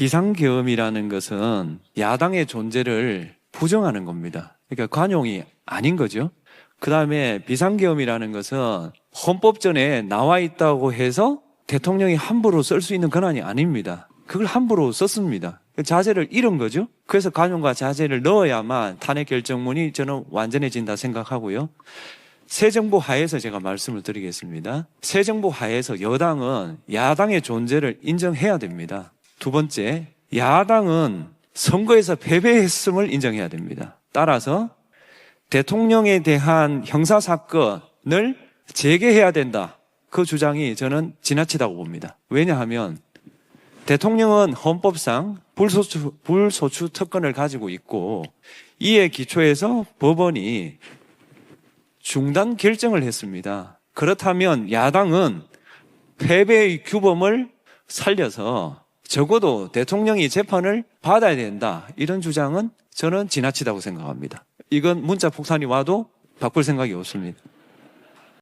비상계엄이라는 것은 야당의 존재를 부정하는 겁니다. 그러니까 관용이 아닌 거죠. 그 다음에 비상계엄이라는 것은 헌법전에 나와 있다고 해서 대통령이 함부로 쓸 수 있는 권한이 아닙니다. 그걸 함부로 썼습니다. 그 자제를 잃은 거죠. 그래서 관용과 자제를 넣어야만 탄핵 결정문이 저는 완전해진다 생각하고요. 새 정부 하에서 제가 말씀을 드리겠습니다. 새 정부 하에서 여당은 야당의 존재를 인정해야 됩니다. 두 번째, 야당은 선거에서 패배했음을 인정해야 됩니다. 따라서 대통령에 대한 형사사건을 재개해야 된다. 그 주장이 저는 지나치다고 봅니다. 왜냐하면 대통령은 헌법상 불소추, 불소추 특권을 가지고 있고 이에 기초해서 법원이 중단 결정을 했습니다. 그렇다면 야당은 패배의 규범을 살려서 적어도 대통령이 재판을 받아야 된다. 이런 주장은 저는 지나치다고 생각합니다. 이건 문자 폭탄이 와도 바꿀 생각이 없습니다.